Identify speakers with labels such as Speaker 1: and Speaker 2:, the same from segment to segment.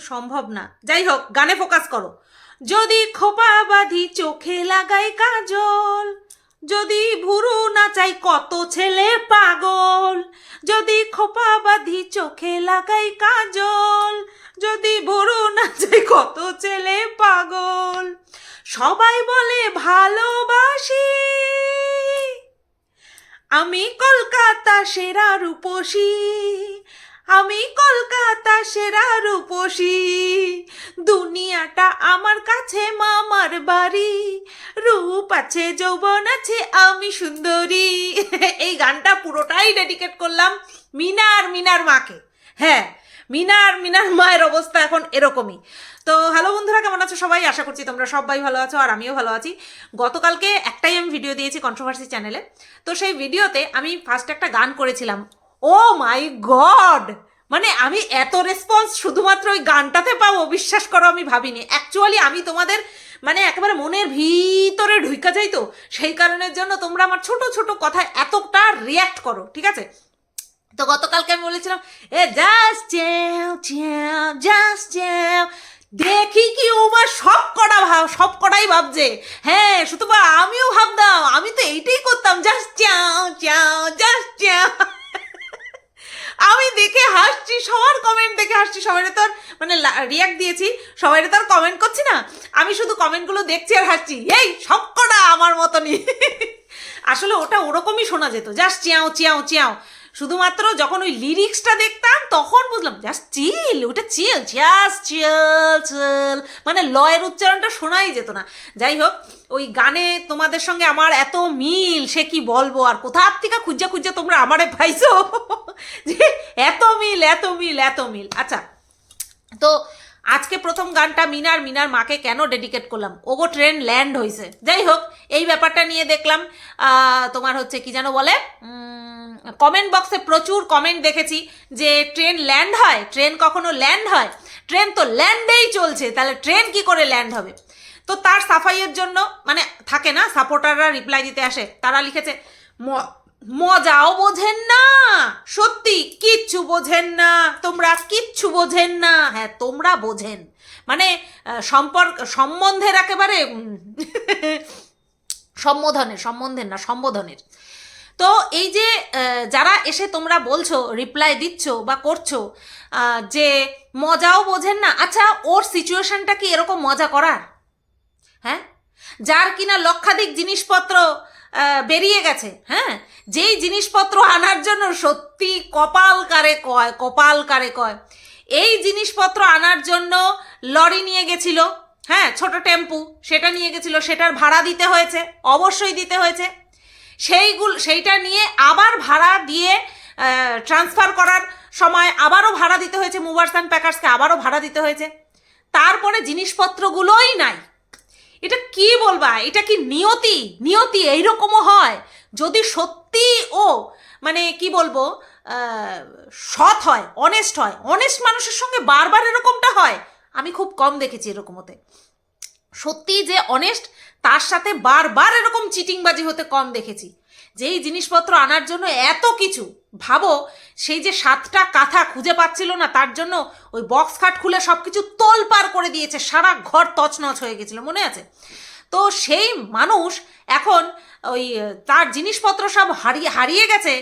Speaker 1: সম্ভব না। যাই হোক, গানে ফোকাস করো। যদি খোপা বাঁধি চোখে লাগাই কাজল, যদি ভুরু নাচাই কত ছেলে পাগল, যদি খোপা বাঁধি চোখে লাগাই কাজল, যদি ভুরু নাচাই কত ছেলে পাগল, সবাই বলে ভালোবাসি। আমি কলকাতা সেরা রূপসী আমি কলকাতা সেরা রূপসী। দুনিয়াটা আমার কাছে, মামার বাড়ি। রূপ আছে, যৌবন আছে, আমি সুন্দরী। এই গানটা পুরোটাই ডেডিকেট করলাম মিনা আর মিনার মাকে। হ্যাঁ মিনা আর মিনার মায়ের অবস্থা এখন এরকমই। তো হ্যালো বন্ধুরা, কেমন আছো সবাই? আশা করছি তোমরা সবাই ভালো আছো আর আমিও ভালো আছি। গতকালকে একটাই আমি ভিডিও দিয়েছি কন্ট্রোভার্সি চ্যানেলে তো সেই ভিডিওতে আমি ফার্স্ট একটা গান করেছিলাম। Oh my god! মানে আমি এত রেসপন্স শুধুমাত্র ওই গানটাতে পাবো? বিশ্বাস করো, আমি ভাবিনি। অ্যাকচুয়ালি আমি তোমাদের মানে একেবারে মনের ভিতরে ঢুইকা যাই তো? সেই কারণের জন্য তোমরা আমার ছোট ছোট কথায় এতটা রিয়াক্ট করো, ঠিক আছে? তো গতকালকে আমি বলেছিলাম, এ জাস্ট চ্যাও দেখি কি উমা সব কটা ভাব সব কটাই ভাবছে। হ্যাঁ শুধু আমিও ভাবতাম, আমি তো এইটাই করতাম জাস্ট চ্যাও চ্যাও জাস্ট চ্যাও আমি দেখে হাসছি, সবার কমেন্ট দেখে হাসছি সবাই তো আর মানে রিয়াক্ট দিয়েছি সবাই তো আর কমেন্ট করছি না। আমি শুধু কমেন্টগুলো দেখছি আর হাসছি। এই, সবকটা আমার মতনই। আসলে ওটা ওরকমই শোনা যেত। Just ciao ciao ciao. শুধুমাত্র যখন ওই লিরিক্সটা দেখতাম, তখন বুঝলাম জাস্ট চিল ওটা চিল জাস্ট চিল চিল মানে লয়ের উচ্চারণটা শোনাই যেত না। যাই হোক, ওই গানে তোমাদের সঙ্গে আমার এত মিল, সে কি বলব? আর কোথার থেকে খুঁজা খুঁজা তোমরা আমারে পাইছো? যে এত মিল এত মিল এত মিল। আচ্ছা তো আজকে প্রথম গানটা মিনার মিনার মাকে কেন ডেডিকেট করলাম? ওগো ট্রেন ল্যান্ড হয়েছে যাই হোক, এই ব্যাপারটা নিয়ে দেখলাম। তোমার হচ্ছে কি যেন বলে? কমেন্ট বক্সে প্রচুর কমেন্ট দেখেছি যে ট্রেন ল্যান্ড হয় ট্রেন কখনো ল্যান্ড হয়? ট্রেন তো ল্যান্ডেই চলছে, তাহলে ট্রেন কি করে ল্যান্ড হবে? তো তার সাফাইয়ের জন্য মানে থাকে না সাপোর্টাররা রিপ্লাই দিতে আসে, তারা লিখেছে, "ম- মজাও বোঝেন না, সত্যি কিচ্ছু বোঝেন না, তোমরা কিচ্ছু বোঝেন না। হ্যাঁ তোমরা বোঝেন। মানে সম্পর্ক, সম্বন্ধের একেবারে সম্বোধনের, সম্বন্ধের না, সম্বোধনের। তো এই যে যারা এসে তোমরা বলছো রিপ্লাই দিচ্ছ বা করছ যে মজাও বোঝেন না আচ্ছা ওর সিচুয়েশনটা কি এরকম মজা করার? হ্যাঁ? যার কিনা লক্ষাধিক জিনিসপত্র বেরিয়ে গেছে হ্যাঁ? যেই জিনিসপত্র আনার জন্য সত্যি কপাল কারে কয়, কপাল কারে কয়, এই জিনিসপত্র আনার জন্য লরি নিয়ে গেছিল হ্যাঁ? ছোট টেম্পু, সেটা নিয়ে গেছিল, সেটার ভাড়া দিতে হয়েছে, অবশ্যই দিতে হয়েছে। সেইগুলো, সেইটা নিয়ে আবার ভাড়া দিয়ে ট্রান্সফার করার সময় আবারও ভাড়া দিতে হয়েছে মুভার্স অ্যান্ড প্যাকার্সকে আবারও ভাড়া দিতে হয়েছে। তারপরে জিনিসপত্রগুলোই নাই। এটা কি বলবা? এটা কি নিয়তি? নিয়তি এইরকমও হয়? যদি সত্যি ও মানে কি বলব সৎ হয় অনেস্ট হয় অনেস্ট মানুষের সঙ্গে বারবার এরকমটা হয়, আমি খুব কম দেখেছি এরকম হতে সত্যি যে অনেস্ট তার সাথে বারবার এরকম চিটিংবাজি হতে কম দেখেছি। যেই জিনিসপত্র আনার জন্য এত কিছু, ভাবো, সেই যে সাতটা কাঁথা খুঁজে পাচ্ছিল না, তার জন্য ওই বক্স খাট খুলে সব কিছু তোল পার করে দিয়েছে, সারা ঘর তছনছ হয়ে গেছিল, মনে আছে? তো সেই মানুষ এখন ওই, তার জিনিসপত্র সব হারিয়ে হারিয়ে গেছে,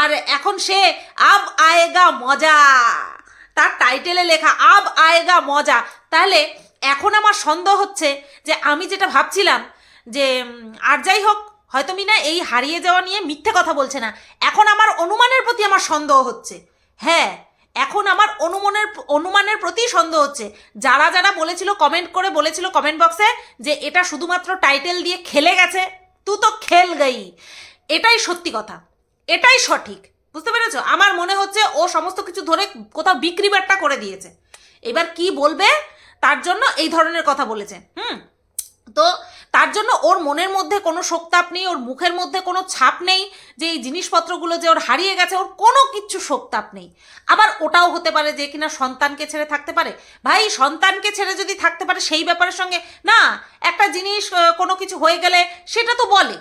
Speaker 1: আর এখন সে আব আয়েগা মজা। তার টাইটেলে লেখা, আব আয়েগা মজা। তাহলে এখন আমার সন্দেহ হচ্ছে যে আমি যেটা ভাবছিলাম যে আর যাই হোক, হয়তো মিনা এই হারিয়ে যাওয়া নিয়ে মিথ্যে কথা বলছে না। এখন আমার অনুমানের প্রতি আমার সন্দেহ হচ্ছে। হ্যাঁ এখন আমার অনুমানের অনুমানের প্রতি সন্দেহ হচ্ছে। যারা যারা বলেছিল কমেন্ট করে বলেছিল কমেন্ট বক্সে যে এটা শুধুমাত্র টাইটেল দিয়ে খেলে গেছে, তু তো খেল গই। এটাই সত্যি কথা। এটাই সঠিক। বুঝতে পেরেছ? আমার মনে হচ্ছে ও সমস্ত কিছু ধরে কোথাও বিক্রি বাট্টা করে দিয়েছে। এবার কি বলবে? তার জন্য এই ধরনের কথা বলেছে হুম? তো তার জন্য ওর মনের মধ্যে কোনো শোকতাপ নেই, ওর মুখের মধ্যে কোনো ছাপ নেই যে এই জিনিসপত্রগুলো যে ওর হারিয়ে গেছে, ওর কোনো কিচ্ছু শোকতাপ নেই। আবার ওটাও হতে পারে যে কিনা সন্তানকে ছেড়ে থাকতে পারে। ভাই, সন্তানকে ছেড়ে যদি থাকতে পারে সেই ব্যাপারের সঙ্গে, না, একটা জিনিস কোনো কিছু হয়ে গেলে সেটা তো বলে।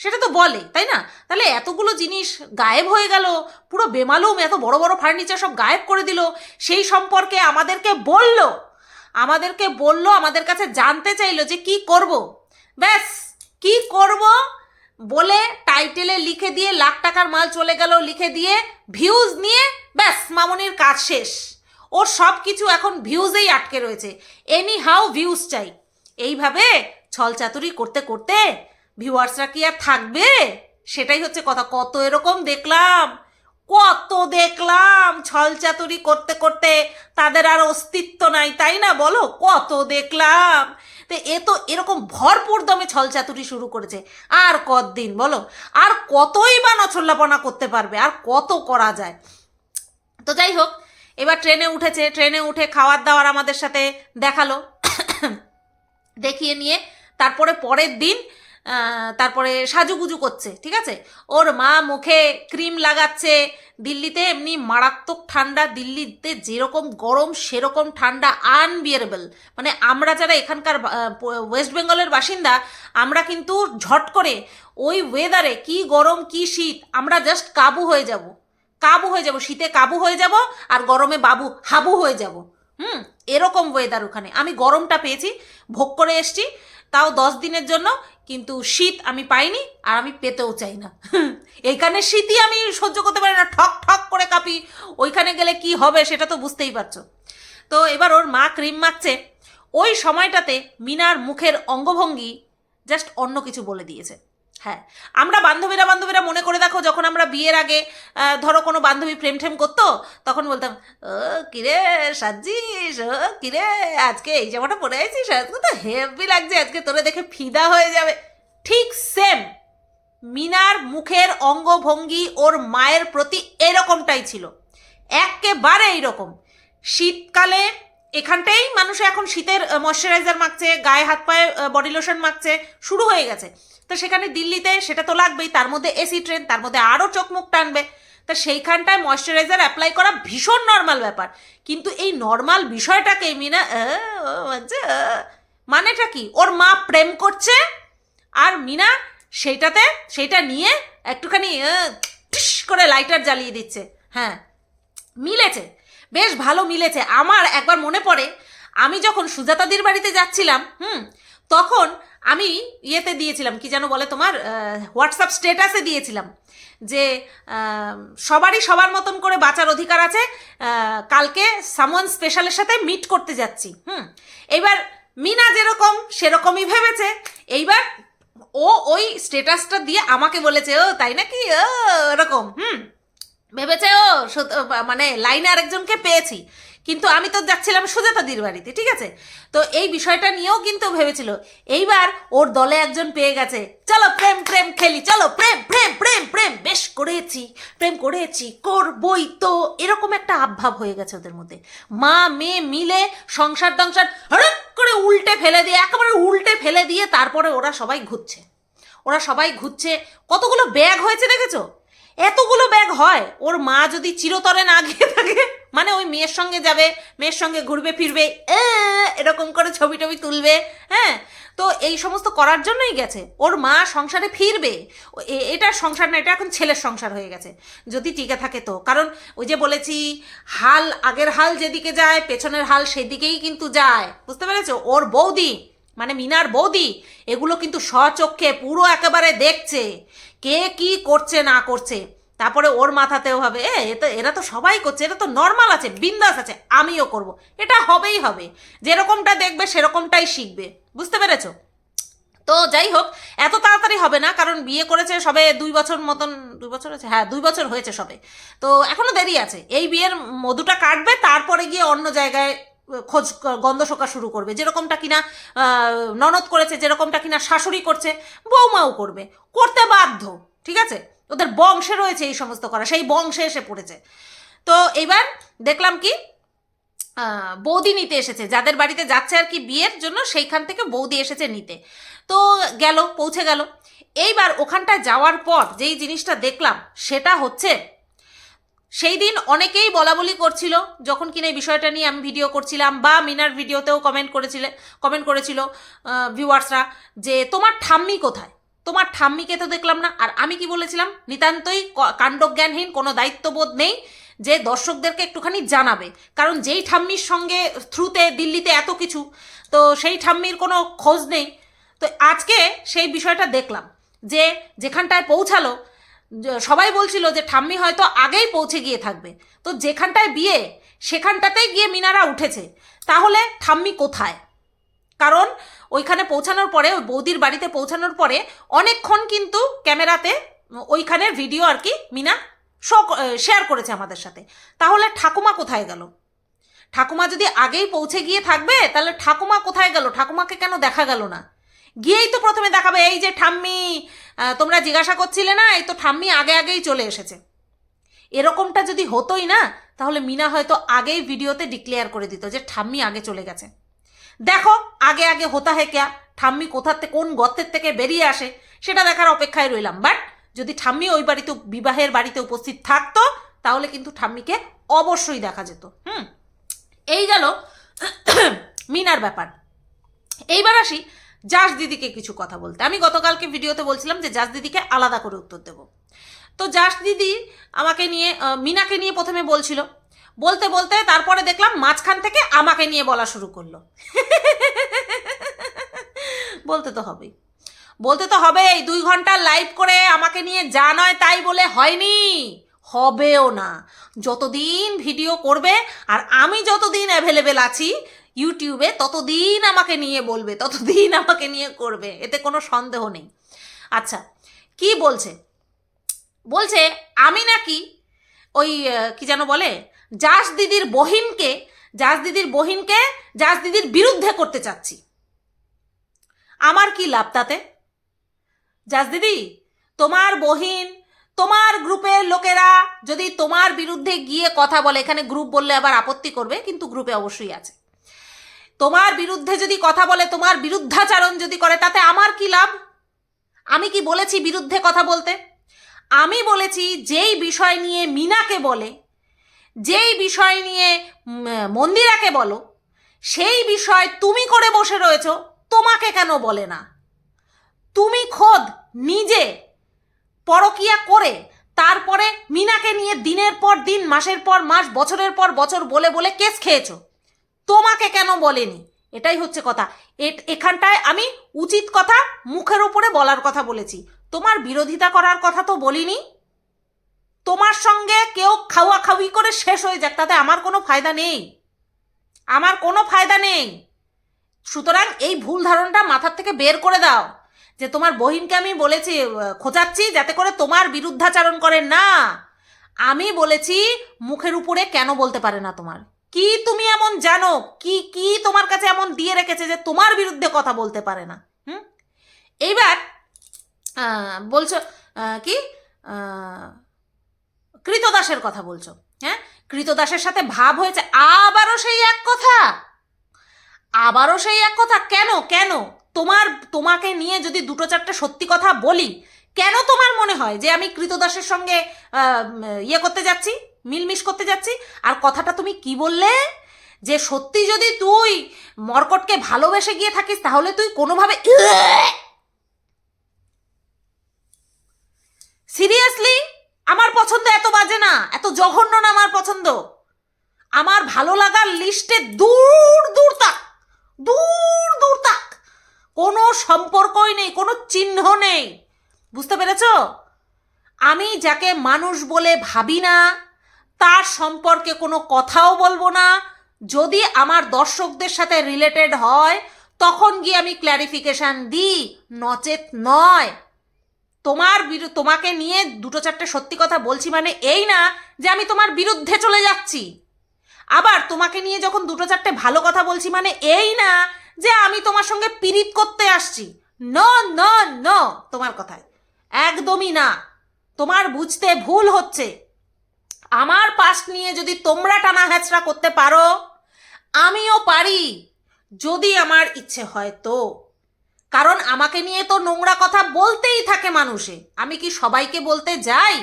Speaker 1: সেটা তো বলে, তাই না? তাহলে এতগুলো জিনিস গায়েব হয়ে গেল, পুরো বেমালুম, এত বড় বড় ফার্নিচার সব গায়েব করে দিল, সেই সম্পর্কে আমাদেরকে বলল। আমাদেরকে বলল, আমাদের কাছে জানতে চাইলো যে কি করব। ব্যাস, কি করব বলে টাইটেলে লিখে দিয়ে লাখ টাকার মাল চলে গেল, লিখে দিয়ে ভিউজ নিয়ে ব্যাস, মামনির কাজ শেষ। ওর সব কিছু এখন ভিউজেই আটকে রয়েছে। এনি হাউ ভিউজ চাই। এইভাবে ছলচাতুরি করতে করতে ভিউয়ার্সরা কি আর থাকবে? সেটাই হচ্ছে কথা। কত এরকম দেখলাম। কত দেখলাম, ছলচাতুরি করতে করতে তাদের আর অস্তিত্ব নাই, তাই না বলো? কত দেখলাম। তো এ তো এরকম ভরপুর দমে ছলচাতুরি শুরু করেছে। আর কতদিন বলো? আর কতই বা নছল্লাপনা করতে পারবে? আর কত করা যায়? তো যাই হোক, এবার ট্রেনে উঠেছে। ট্রেনে উঠে খাওয়ার দাওয়ার আমাদের সাথে দেখাল। দেখিয়ে নিয়ে তারপরে পরের দিন তারপরে সাজুগুজু করছে, ঠিক আছে? ওর মা মুখে ক্রিম লাগাচ্ছে, দিল্লিতে এমনি মারাত্মক ঠান্ডা, দিল্লিতে যেরকম গরম, সেরকম ঠান্ডা আনবিয়ারেবল মানে আমরা যারা এখানকার ওয়েস্ট বেঙ্গলের বাসিন্দা, আমরা কিন্তু ঝট করে ওই ওয়েদারে কি গরম, কি শীত, আমরা জাস্ট কাবু হয়ে যাব। কাবু হয়ে যাব, শীতে কাবু হয়ে যাব আর গরমে বাবু, হাবু হয়ে যাব। হুম, এরকম ওয়েদার ওখানে। আমি গরমটা পেয়েছি, ভোগ করে এসছি। তাও দশ দিনের জন্য, কিন্তু শীত আমি পাইনি আর আমি পেতেও চাই না। এইখানে শীতই আমি সহ্য করতে পারি না, ঠক ঠক করে কাঁপি। ওইখানে গেলে কি হবে সেটা তো বুঝতেই পারছ। তো এবার ওর মা ক্রিম মাখছে। ওই সময়টাতে মিনার মুখের অঙ্গভঙ্গি জাস্ট অন্য কিছু বলে দিয়েছে। হ্যাঁ আমরা বান্ধবীরা বান্ধবীরা মনে করে দেখো যখন আমরা বিয়ের আগে ধরো কোনো বান্ধবী প্রেম ঠেম করতো, তখন বলতাম, ও, কিরে সাজিস ও, কিরে আজকে এই জামাটা পরে আছিস আজকে তো হেভি লাগছে, আজকে তোরে দেখে ফিদা হয়ে যাবে। ঠিক সেম মিনার মুখের অঙ্গভঙ্গি ওর মায়ের প্রতি এরকমটাই ছিল, একেবারে এইরকম। শীতকালে এখানটাই মানুষ এখন শীতের ময়শ্চারাইজার মাখছে, গায়ে হাত পায়ে বডি লোশন মাখছে, শুরু হয়ে গেছে। তো সেখানে দিল্লিতে সেটা তো লাগবেই তার মধ্যে এসি ট্রেন তার মধ্যে আরও চোখ মুখ টানবে। তা সেইখানটায় ময়শ্চারাইজার অ্যাপ্লাই করা ভীষণ নর্মাল ব্যাপার। কিন্তু এই নর্মাল বিষয়টাকে মিনা আচ্ছা, মানেটা কি? ওর মা প্রেম করছে আর মিনা সেইটাতে সেইটা নিয়ে একটুখানি টিস করে লাইটার জ্বালিয়ে দিচ্ছে। হ্যাঁ মিলেছে বেশ ভালো মিলেছে। আমার একবার মনে পড়ে আমি যখন সুজাতাদির বাড়িতে যাচ্ছিলাম হুম তখন আমি ইয়েতে দিয়েছিলাম, কি যেন বলে তোমার হোয়াটসঅ্যাপ স্টেটাসে দিয়েছিলাম যে সবারই সবার মতন করে বাঁচার অধিকার আছে কালকে সামওয়ান স্পেশালের সাথে মিট করতে যাচ্ছি, হুম। এবার মিনা যেরকম, সেরকমই ভেবেছে। এইবার ও ওই স্টেটাসটা দিয়ে আমাকে বলেছে, ও, তাই নাকি? ও এরকম হুম। ভেবেছে, ও মানে লাইনে আরেকজনকে পেয়েছি। কিন্তু আমি তো যাচ্ছিলাম সুজাতাদির বাড়িতে, ঠিক আছে? তো এই বিষয়টা নিয়েও কিন্তু ভেবেছিল, এইবার ওর দলে একজন পেয়ে গেছে। চলো প্রেম প্রেম খেলি, চলো প্রেম প্রেম প্রেম প্রেম, বেশ করেছি, প্রেম করেছি, করবই তো, এরকম একটা আবভাব হয়ে গেছে ওদের মধ্যে। মা, মেয়ে মিলে সংসার টংসার হঠাৎ করে উল্টে ফেলে দিয়ে, একেবারে উল্টে ফেলে দিয়ে তারপরে ওরা সবাই ঘুরছে। ওরা সবাই ঘুরছে, কতগুলো ব্যাগ হয়েছে দেখেছ? এতগুলো ব্যাগ হয়, ওর মা যদি চিরতরে না গিয়ে থাকে মানে ওই মেয়ের সঙ্গে যাবে, মেয়ের সঙ্গে ঘুরবে, ফিরবে এরকম করে ছবি টবি তুলবে হ্যাঁ? তো এই সমস্ত করার জন্যই গেছে। ওর মা সংসারে ফিরবে। এটা সংসার না, এটা এখন ছেলের সংসার হয়ে গেছে। যদি টিকে থাকে তো। কারণ ওই যে বলেছি, হাল আগের হাল যেদিকে যায়, পেছনের হাল সেদিকেই কিন্তু যায়। বুঝতে পেরেছ? ওর বৌদি মানে মিনার বৌদি, এগুলো কিন্তু স্বচক্ষে পুরো একেবারে দেখছে। কে কি করছে, না করছে। তারপরে ওর মাথাতেও হবে, এ এ তো, এরা তো সবাই করছে এটা তো নর্মাল আছে, বিন্দাস আছে, আমিও করব। এটা হবেই হবে, যেরকমটা দেখবে সেরকমটাই শিখবে, বুঝতে পেরেছ? তো যাই হোক, এত তাড়াতাড়ি হবে না, কারণ বিয়ে করেছে সবে দুই বছর মতন, দুই বছর আছে হ্যাঁ দুই বছর হয়েছে সবে। তো এখনও দেরি আছে, এই বিয়ের মধুটা কাটবে, তারপরে গিয়ে অন্য জায়গায় খোঁজ গন্ধ শোকা শুরু করবে, যেরকমটা কিনা ননদ করেছে, যেরকমটা কিনা শাশুড়ি করছে, বৌমাও করবে, করতে বাধ্য, ঠিক আছে? ওদের বংশে রয়েছে এই সমস্ত করা, সেই বংশে এসে পড়েছে। তো এবার দেখলাম কি বৌদি নিতে এসেছে, যাদের বাড়িতে যাচ্ছে আর কি বিয়ের জন্য, সেইখান থেকে বৌদি এসেছে নিতে। তো গেল, পৌঁছে গেল। এইবার ওখানটায় যাওয়ার পর যেই জিনিসটা দেখলাম, সেটা হচ্ছে, সেই দিন অনেকেই বলা বলি করছিল, যখন কিনা এই বিষয়টা নিয়ে আমি ভিডিও করছিলাম বা মিনার ভিডিওতেও কমেন্ট করেছিলে কমেন্ট করেছিল ভিউয়ার্সরা যে তোমার ঠাম্মি কোথায়? তোমার ঠাম্মিকে তো দেখলাম না, আর আমি কি বলেছিলাম? নিতান্তই কাণ্ডজ্ঞানহীন, কোনো দায়িত্ববোধ নেই যে দর্শকদেরকে একটুখানি জানাবে। কারণ যেই ঠাম্মির সঙ্গে থ্রুতে দিল্লিতে এত কিছু, তো সেই ঠাম্মির কোনো খোঁজ নেই। তো আজকে সেই বিষয়টা দেখলাম যে যেখানটায় পৌঁছালো সবাই বলছিল যে ঠাম্মি হয়তো আগেই পৌঁছে গিয়ে থাকবে। তো যেখানটায় বিয়ে, সেখানটাতেই গিয়ে মিনারা উঠেছে। তাহলে ঠাম্মি কোথায়? কারণ ওইখানে পৌঁছানোর পরে, ওই বৌদির বাড়িতে পৌঁছানোর পরে অনেকক্ষণ কিন্তু ক্যামেরাতে ওইখানের ভিডিও আর কি মিনা শো শেয়ার করেছে আমাদের সাথে। তাহলে ঠাকুমা কোথায় গেল? ঠাকুমা যদি আগেই পৌঁছে গিয়ে থাকবে, তাহলে ঠাকুমা কোথায় গেল? ঠাকুমাকে কেন দেখা গেল না? গিয়েই তো প্রথমে দেখাবে, এই যে ঠাম্মি তোমরা জিজ্ঞাসা করছিলে না, এই তো ঠাম্মি আগে আগেই চলে এসেছে। এরকমটা যদি হতোই না, তাহলে মিনা হয়তো আগেই ভিডিওতে ডিক্লেয়ার করে দিত যে ঠাম্মি আগে চলে গেছে। দেখো, আগে আগে হতা হে ক্যা? ঠাম্মি কোথার থেকে কোন গর্তের থেকে বেরিয়ে আসে? সেটা দেখার অপেক্ষায় রইলাম। বাট, যদি ঠাম্মি ওই বাড়িতে, বিবাহের বাড়িতে উপস্থিত থাকতো, তাহলে কিন্তু ঠাম্মিকে অবশ্যই দেখা যেত। হুম? এই গেল মিনার ব্যাপার। এইবার আসি জাস দিদিকে কিছু কথা বলতে। আমি গতকালকে ভিডিওতে বলছিলাম যে জাস দিদিকে আলাদা করে উত্তর দেব। তো জাস দিদি আমাকে নিয়ে মিনাকে নিয়ে প্রথমে বলছিল বলতে বলতে তারপরে দেখলাম মাঝখান থেকে আমাকে নিয়ে বলা শুরু করল। বলতে তো হবেই। বলতে তো হবে এই দুই ঘণ্টা লাইভ করে আমাকে নিয়ে যা নয় তাই বলে হয়নি। হবেও না। যতদিন ভিডিও করবে আর আমি যতদিন অ্যাভেলেবেল আছি ইউটিউবে ততদিন আমাকে নিয়ে বলবে, ততদিন আমাকে নিয়ে করবে, এতে কোনো সন্দেহ নেই। আচ্ছা কি বলছে? বলছে, আমি নাকি ওই কি যেন বলে জাস দিদির বহিনকে, জাস দিদির বহিনকে, জাস দিদির বিরুদ্ধে করতে চাচ্ছি। আমার কি লাভ তাতে? জাস দিদি, তোমার বহিন, তোমার গ্রুপের লোকেরা যদি তোমার বিরুদ্ধে গিয়ে কথা বলে, এখানে গ্রুপ বললে আবার আপত্তি করবে, কিন্তু গ্রুপে অবশ্যই আছে। তোমার বিরুদ্ধে যদি কথা বলে, তোমার বিরুদ্ধাচারণ যদি করে, তাতে আমার কি লাভ? আমি কি বলেছি বিরুদ্ধে কথা বলতে? আমি বলেছি যেই বিষয় নিয়ে মিনাকে বলে যেই বিষয় নিয়ে মন্দিরাকে বলো, সেই বিষয় তুমি করে বসে রয়েছ, তোমাকে কেন বলে না? তুমি খোদ নিজে পরকিয়া করে, তারপরে মিনাকে নিয়ে দিনের পর দিন, মাসের পর মাস, বছরের পর বছর বলে বলে কেস খেয়েছো। তোমাকে কেন বলেনি? এটাই হচ্ছে কথা। এখানটায় আমি উচিত কথা মুখের উপরে বলার কথা বলেছি। তোমার বিরোধিতা করার কথা তো বলিনি। তোমার সঙ্গে কেউ খাওয়া খাওয়ি করে শেষ হয়ে যাক তাতে আমার কোনো ফায়দা নেই। আমার কোনো ফায়দা নেই। সুতরাং এই ভুল ধারণাটা মাথার থেকে বের করে দাও যে তোমার বহিনকে আমি বলেছি আহ, খোঁচাচ্ছি যাতে করে তোমার বিরুদ্ধাচারণ করে না। আমি বলেছি মুখের উপরে কেন বলতে পারে না তোমার? কি তুমি এমন জানো? কি কি তোমার কাছে এমন দিয়ে রেখেছে যে তোমার বিরুদ্ধে কথা বলতে পারে না? হুম? এইবার বলছো কি? কৃতদাসের কথা বলছো হ্যাঁ? কৃতদাসের সাথে ভাব হয়েছে, আবারও সেই এক কথা? আবারও সেই এক কথা? কেন কেন? তোমার, তোমাকে নিয়ে যদি দুটো চারটে সত্যি কথা বলি, কেন তোমার মনে হয় যে আমি কৃতদাসের সঙ্গে ইয়ে করতে যাচ্ছি, মিলমিশ করতে যাচ্ছি? আর কথাটা তুমি কি বললে? যে সত্যি যদি তুই মর্কটকে ভালোবেসে গিয়ে থাকিস, তাহলে তুই কোনোভাবে সিরিয়াসলি আমার পছন্দ এত বাজে না, এত জঘন্য না আমার পছন্দ। আমার ভালো লাগার লিস্টে দূর দূর তাক দূর দূর তাক কোনো সম্পর্কই নেই, কোনো চিহ্ন নেই। বুঝতে পেরেছ? আমি যাকে মানুষ বলে ভাবি না, তার সম্পর্কে কোনো কথাও বলব না। যদি আমার দর্শকদের সাথে রিলেটেড হয়, তখন গিয়ে আমি ক্ল্যারিফিকেশন দিই, নচেত নয়। তোমার তোমাকে নিয়ে দুটো চারটে সত্যি কথা বলছি মানে এই না যে আমি তোমার বিরুদ্ধে চলে যাচ্ছি। আবার তোমাকে নিয়ে যখন দুটো চারটে ভালো কথা বলছি মানে এই না যে আমি তোমার সঙ্গে পিরিত করতে আসছি। ন ন ন, তোমার কথায়। একদমই না। তোমার বুঝতে ভুল হচ্ছে। আমার পাশ নিয়ে যদি তোমরা টানা হ্যাচড়া করতে পারো, আমিও পারি। যদি আমার ইচ্ছে হয় তো। কারণ আমাকে নিয়ে তো নোংরা কথা বলতেই থাকে মানুষে। আমি কি সবাইকে বলতে যাই?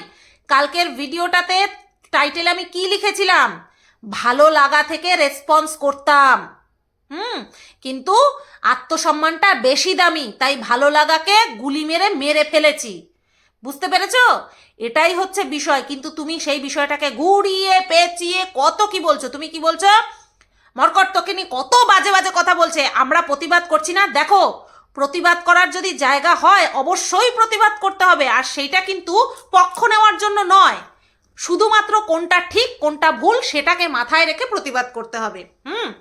Speaker 1: কালকের ভিডিওটাতে টাইটেল আমি কি লিখেছিলাম? ভালো লাগা থেকে রেসপন্স করতাম। হুম, কিন্তু আত্মসম্মানটা বেশি দামি, তাই ভালো লাগাকে গুলি মেরে মেরে ফেলেছি। বুঝতে পেরেছ? এটাই হচ্ছে বিষয়, কিন্তু তুমি সেই বিষয়টাকে ঘুরিয়ে পেঁচিয়ে কত কি বলছো? তুমি কি বলছো? মরকট তোকে নিয়ে কত বাজে বাজে কথা বলছে? আমরা প্রতিবাদ করছি না? দেখো প্রতিবাদ করার যদি জায়গা হয়, অবশ্যই প্রতিবাদ করতে হবে। আর সেইটা কিন্তু পক্ষ নেওয়ার জন্য নয়। শুধুমাত্র কোনটা ঠিক, কোনটা ভুল, সেটাকে মাথায় রেখে প্রতিবাদ করতে হবে। হুম?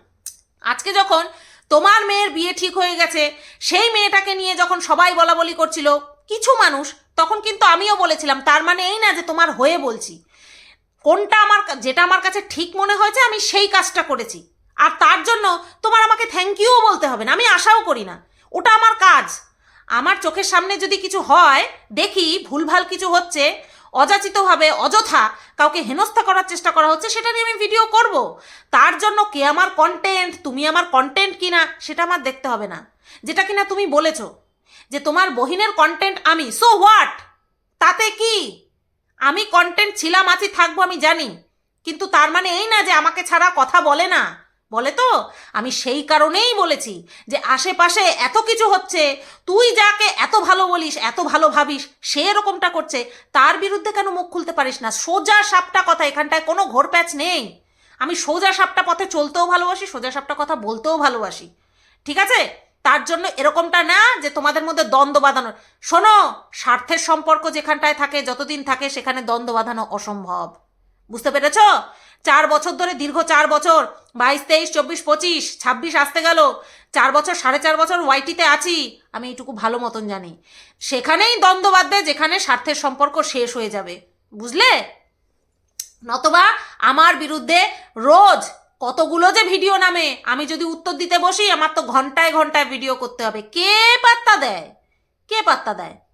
Speaker 1: আজকে যখন তোমার মেয়ের বিয়ে ঠিক হয়ে গেছে, সেই মেয়েটাকে নিয়ে যখন সবাই বলা বলি করছিল, কিছু মানুষ, তখন কিন্তু আমিও বলেছিলাম, তার মানে এই না যে তোমার হয়ে বলছি। কোনটা আমার যেটা আমার কাছে ঠিক মনে হয়েছে, আমি সেই কাজটা করেছি। আর তার জন্য তোমার আমাকে থ্যাংক ইউও বলতে হবে না, আমি আশাও করি না। ওটা আমার কাজ। আমার চোখের সামনে যদি কিছু হয়, দেখি ভুলভাল কিছু হচ্ছে, অযাচিতভাবে, অযথা কাউকে হেনস্থা করার চেষ্টা করা হচ্ছে, সেটা নিয়ে আমি ভিডিও করব। তার জন্য কে আমার কন্টেন্ট তুমি আমার কন্টেন্ট কিনা, সেটা আমার দেখতে হবে না। যেটা কিনা তুমি বলেছ যে তোমার বহিনের কন্টেন্ট আমি। সো হোয়াট তাতে কি? আমি কন্টেন্ট ছিলাম, আছি, থাকব, আমি জানি। কিন্তু তার মানে এই না যে আমাকে ছাড়া কথা বলে না। বলে তো? আমি সেই কারণেই বলেছি যে আশেপাশে এত কিছু হচ্ছে, তুই যাকে এত ভালো বলিস, এত ভালো ভাবিস, সে এরকমটা করছে, তার বিরুদ্ধে কেন মুখ খুলতে পারিস না? সোজা সাপটা কথা, এখানটায় কোনো ঘোর প্যাচ নেই। আমি সোজা সাপটা পথে চলতেও ভালোবাসি, সোজা সাপটা কথা বলতেও ভালোবাসি। ঠিক আছে? তার জন্য এরকমটা না যে তোমাদের মধ্যে দ্বন্দ্ব বাঁধানো শোনো, স্বার্থের সম্পর্ক যেখানটায় থাকে, যতদিন থাকে, সেখানে দ্বন্দ্ব বাঁধানো অসম্ভব। বুঝতে পেরেছ? চার বছর ধরে দীর্ঘ চার বছর। বাইশ, তেইশ, চব্বিশ, পঁচিশ, ছাব্বিশ আসতে গেল। চার বছর, সাড়ে চার বছর ওয়াইটিতে আছি। আমি এইটুকু ভালো মতন জানি। সেখানেই দ্বন্দ্ব বাঁধবে যেখানে স্বার্থের সম্পর্ক শেষ হয়ে যাবে। বুঝলে? নতবা আমার বিরুদ্ধে রোজ কতগুলো যে ভিডিও নামে, আমি যদি উত্তর দিতে বসি, আমার তো ঘন্টায় ঘন্টায় ভিডিও করতে হবে। কে পাত্তা দেয়? কে পাত্তা দেয়?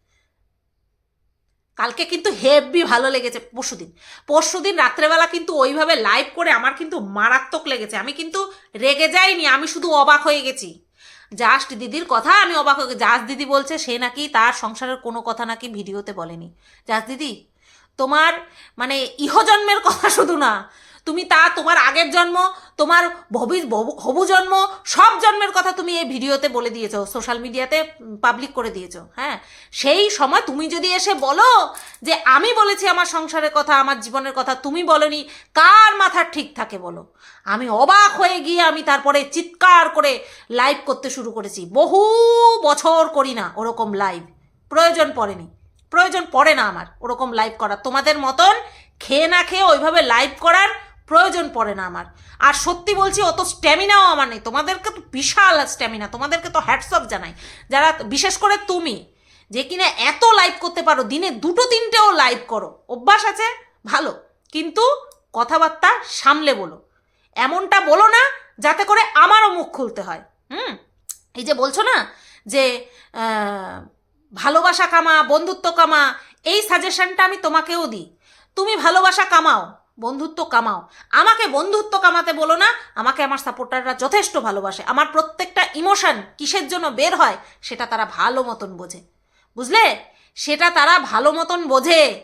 Speaker 1: কালকে কিন্তু হেভি ভালো লেগেছে পরশুদিন। পরশুদিন রাত্রেবেলা কিন্তু ওইভাবে লাইভ করে আমার কিন্তু মারাত্মক লেগেছে। আমি কিন্তু রেগে যাইনি, আমি শুধু অবাক হয়ে গেছি। জাস্ট দিদির কথা, আমি অবাক হয়ে জাস দিদি বলছে, সে নাকি তার সংসারের কোনো কথা নাকি ভিডিওতে বলেনি। জাস দিদি, তোমার মানে ইহজন্মের কথা শুধু না তুমি তা, তোমার আগের জন্ম, তোমার ভবি হবু জন্ম, সব জন্মের কথা তুমি এই ভিডিওতে বলে দিয়েছ সোশ্যাল মিডিয়াতে পাবলিক করে দিয়েছ হ্যাঁ? সেই সময় তুমি যদি এসে বলো যে আমি বলেছি আমার সংসারের কথা, আমার জীবনের কথা, তুমি বলনি, কার মাথা ঠিক থাকে বলো? আমি অবাক হয়ে গিয়ে আমি তারপরে চিৎকার করে লাইভ করতে শুরু করেছি। বহু বছর করি না ওরকম লাইভ প্রয়োজন পড়েনি। প্রয়োজন পড়ে না আমার ওরকম লাইভ করার। তোমাদের মতন খেয়ে না খেয়ে ওইভাবে লাইভ করার প্রয়োজন পড়ে না আমার। আর সত্যি বলছি, অত স্ট্যামিনাও আমার নেই। তোমাদেরকে তো বিশাল স্ট্যামিনা, তোমাদেরকে তো হ্যাটসঅপ জানাই। যারা, বিশেষ করে তুমি, যে কিনা এত লাইভ করতে পারো, দিনে দুটো, তিনটেও লাইভ করো। অভ্যাস আছে, ভালো। কিন্তু কথাবার্তা সামলে বলো। এমনটা বলো না, যাতে করে আমারও মুখ খুলতে হয়। হুম? এই যে বলছো না, যে ভালোবাসা কামা, বন্ধুত্ব কামা, এই সাজেশনটা আমি তোমাকেও দিই। তুমি ভালোবাসা কামাও। বন্ধুত্ব কামাও। আমাকে বন্ধুত্ব কামাতে বলো না, আমাকে আমার সাপোর্টাররা যথেষ্ট ভালোবাসে। আমার প্রত্যেকটা ইমোশন কিসের জন্য বের হয়, সেটা তারা ভালো মতন বোঝে। বুঝলে? সেটা তারা ভালো মতন বোঝে।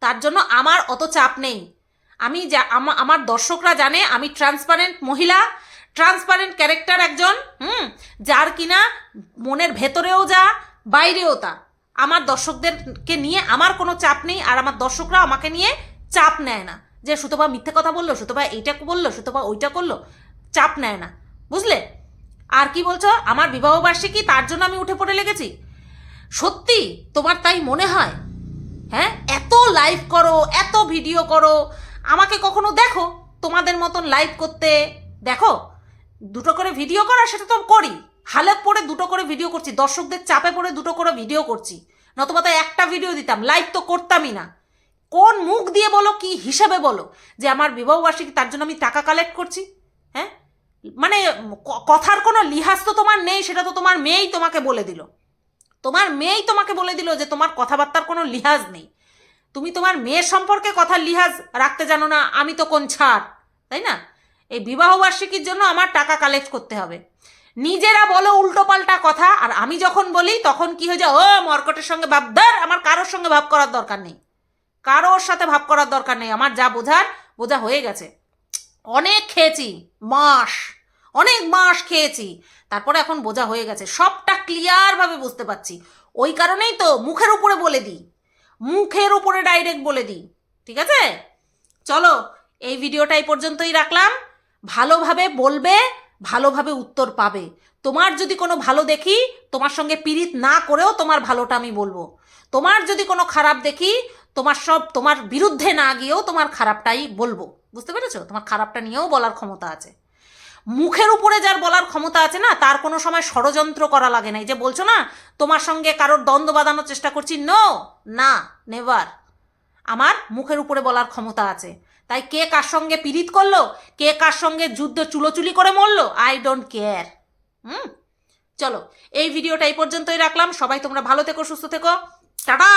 Speaker 1: তার জন্য আমার অত চাপ নেই। আমি যা, আমা- আমার দর্শকরা জানে, আমি ট্রান্সপারেন্ট মহিলা ট্রান্সপারেন্ট ক্যারেক্টার একজন, হুম? যার কিনা মনের ভেতরেও যা, বাইরেও তা। আমার দর্শকদেরকে নিয়ে আমার কোনো চাপ নেই, আর আমার দর্শকরা আমাকে নিয়ে চাপ নেয় না। যে সুতপা মিথ্যে কথা বলল, সুতপা এইটা বলল, সুতপা ওইটা করল, চাপ নেয় না। বুঝলে? আর কি বলছো? আমার বিবাহবার্ষিকী তার জন্য আমি উঠে পড়ে লেগেছি। সত্যি, তোমার তাই মনে হয়? হ্যাঁ? এত লাইভ করো, এত ভিডিও করো, আমাকে কখনো দেখো? তোমাদের মতন লাইভ করতে দেখো? দুটো করে ভিডিও করা সেটা তো করি। হালত পড়ে দুটো করে ভিডিও করছি, দর্শকদের চাপে পড়ে দুটো করে ভিডিও করছি। নতুবা তো একটা ভিডিও দিতাম লাইভ তো করতামই না। কোন মুখ দিয়ে বলো, কি হিসাবে বলো যে আমার বিবাহবার্ষিকী তার জন্য আমি টাকা কালেক্ট করছি? হ্যাঁ? মানে কথার কোনো লিহাজ তো তোমার নেই, সেটা তো তোমার মেয়েই তোমাকে বলে দিল। তোমার মেয়েই তোমাকে বলে দিল যে তোমার কথাবার্তার কোনো লিহাজ নেই। তুমি তোমার মেয়ের সম্পর্কে কথার লিহাজ রাখতে জানো না, আমি তো কোন ছাড়, তাই না? এই বিবাহবার্ষিকীর জন্য আমার টাকা কালেক্ট করতে হবে। নিজেরা বলো উল্টোপাল্টা কথা, আর আমি যখন বলি তখন কি হয়ে যায়, ও মর্কটের সঙ্গে ভাব, ধর, আমার কারোর সঙ্গে ভাব করার দরকার নেই। কারোর সাথে ভাব করার দরকার নেই। আমার যা বোঝার, বোঝা হয়ে গেছে। অনেক খেয়েছি, মাস, অনেক মাস খেয়েছি। তারপরে এখন বোঝা হয়ে গেছে। সবটা ক্লিয়ারভাবে বুঝতে পারছি। ওই কারণেই তো মুখের উপরে বলে দিই। মুখের উপরে ডাইরেক্ট বলে দিই। ঠিক আছে? চলো, এই ভিডিওটা এই পর্যন্তই রাখলাম। ভালোভাবে বলবে, ভালোভাবে উত্তর পাবে। তোমার যদি কোনো ভালো দেখি, তোমার সঙ্গে পীড়িত না করেও তোমার ভালোটা আমি বলব। তোমার যদি কোনো খারাপ দেখি তোমার সব, তোমার বিরুদ্ধে না গিয়েও তোমার খারাপটাই বলব। বুঝতে পেরেছ? তোমার খারাপটা নিয়েও বলার ক্ষমতা আছে। মুখের উপরে যার বলার ক্ষমতা আছে না, তার কোনো সময় ষড়যন্ত্র করা লাগে না। এই যে বলছো না, তোমার সঙ্গে কারোর দ্বন্দ্ব বাঁধানোর চেষ্টা করছি নো না নেভার আমার মুখের উপরে বলার ক্ষমতা আছে। তাই কে কার সঙ্গে পীড়িত করল, কে কার সঙ্গে যুদ্ধ চুলোচুলি করে মরলো আই ডোন্ট কেয়ার হুম? চলো, এই ভিডিওটা এই পর্যন্তই রাখলাম। সবাই তোমরা ভালো থেকো, সুস্থ থেকো। টাটা!